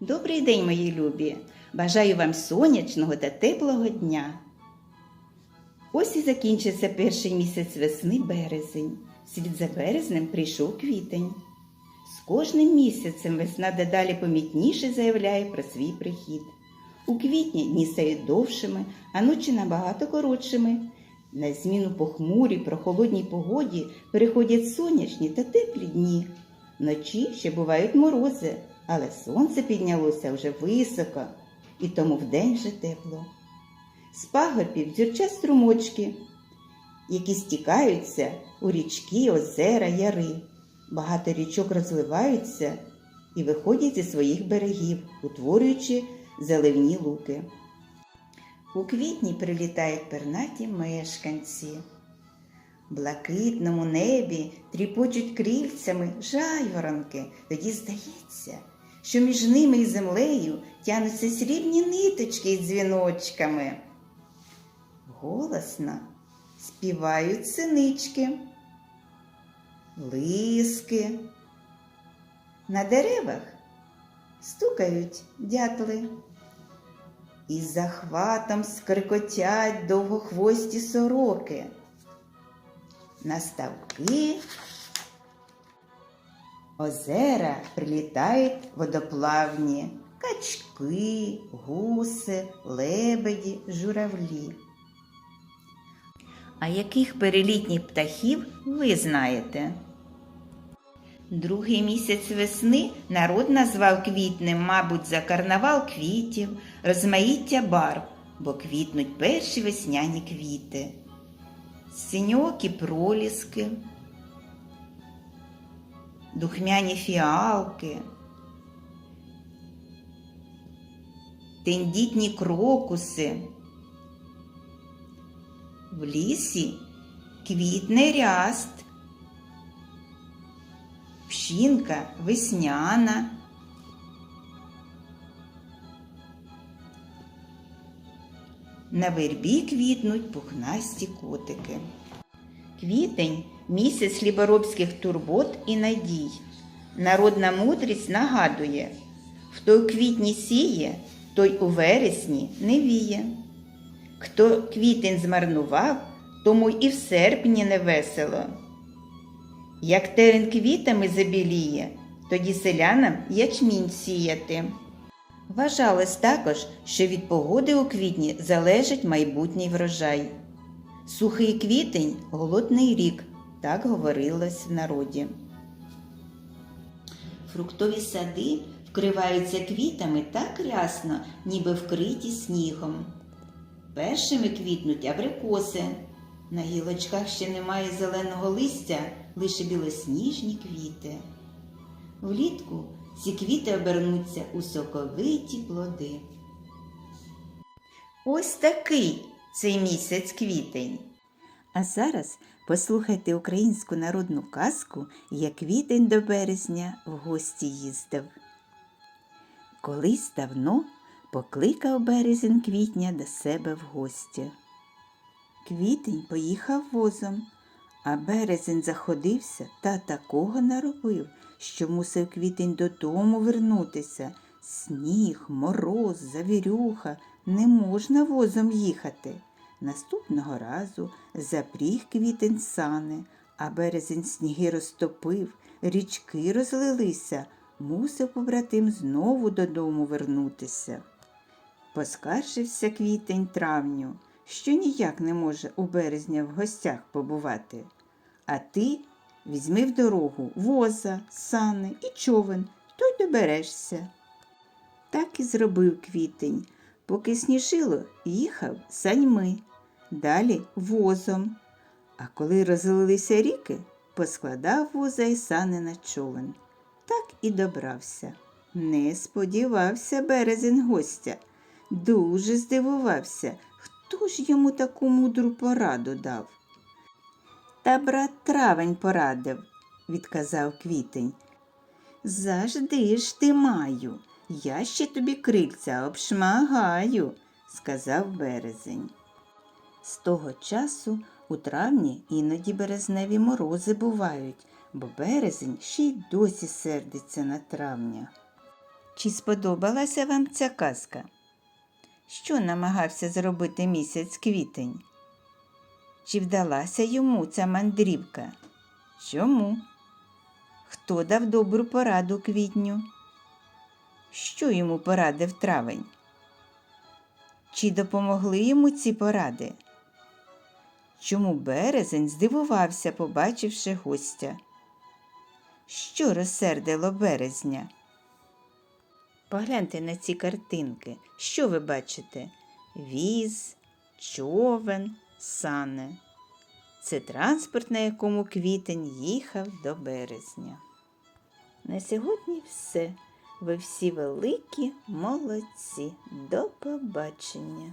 Добрий день, мої любі! Бажаю вам сонячного та теплого дня. Ось і закінчився перший місяць весни березень. Слід за березнем прийшов квітень. З кожним місяцем весна дедалі помітніше заявляє про свій прихід. У квітні дні стають довшими, а ночі набагато коротшими. На зміну похмурій, прохолодній погоді переходять сонячні та теплі дні. Вночі ще бувають морози, але сонце піднялося вже високо, і тому вдень вже тепло. З пагорбів дзюрчать струмочки, які стікаються у річки, озера, яри. Багато річок розливаються і виходять зі своїх берегів, утворюючи заливні луки. У квітні прилітають пернаті мешканці. В блакитному небі тріпочуть крильцями жайворонки. Тоді здається, що між ними і землею тянуться срібні ниточки із дзвіночками. Голосно співають синички, лиски. На деревах стукають дятли. І захватом скрикотять довгохвості сороки. На ставки озера прилітають водоплавні, качки, гуси, лебеді, журавлі. А яких перелітніх птахів ви знаєте? Другий місяць весни народ назвав квітнем, мабуть, за карнавал квітів, розмаїття барв, бо квітнуть перші весняні квіти. Синьокі проліски, духмяні фіалки, тендітні крокуси. В лісі квітне ряст, пшінка весняна. На вербі квітнуть пухнасті котики. Квітень місяць хліборобських турбот і надій. Народна мудрість нагадує, хто у квітні сіє, той у вересні не віє. Хто квітень змарнував, тому і в серпні не весело. Як терен квітами забіліє, тоді селянам ячмінь сіяти. Вважалось також, що від погоди у квітні залежить майбутній врожай. Сухий квітень голодний рік, так говорилось в народі. Фруктові сади вкриваються квітами так рясно, ніби вкриті снігом. Першими квітнуть абрикоси. На гілочках ще немає зеленого листя, лише білосніжні квіти. Влітку ці квіти обернуться у соковиті плоди. Ось такий цей місяць квітень. А зараз послухайте українську народну казку, як квітень до березня в гості їздив. Колись давно покликав березень квітня до себе в гості. Квітень поїхав возом, а березень заходився та такого наробив, що мусив квітень додому вернутися. Сніг, мороз, завірюха, не можна возом їхати. Наступного разу запріг квітень сани, а березень сніги розтопив, річки розлилися, мусив побратим знову додому вернутися. Поскаржився квітень травню, що ніяк не може у березня в гостях побувати. А ти візьми в дорогу воза, сани і човен, то й доберешся. Так і зробив квітень. Поки сніжило, їхав саньми, далі возом. А коли розлилися ріки, поскладав воза й сани на човен. Так і добрався. Не сподівався березень гостя. Дуже здивувався, хто ж йому таку мудру пораду дав. Та брат травень порадив, відказав квітень. Завжди ж ти маю, я ще тобі крильця обшмагаю, сказав березень. З того часу у травні іноді березневі морози бувають, бо березень ще й досі сердиться на травня. Чи сподобалася вам ця казка? Що намагався зробити місяць квітень? Чи вдалася йому ця мандрівка? Чому? Хто дав добру пораду квітню? Що йому порадив травень? Чи допомогли йому ці поради? Чому березень здивувався, побачивши гостя? Що розсердило березня? Погляньте на ці картинки. Що ви бачите? Віз, човен, сани. Це транспорт, на якому квітень їхав до березня. На сьогодні все. Ви всі великі молодці. До побачення.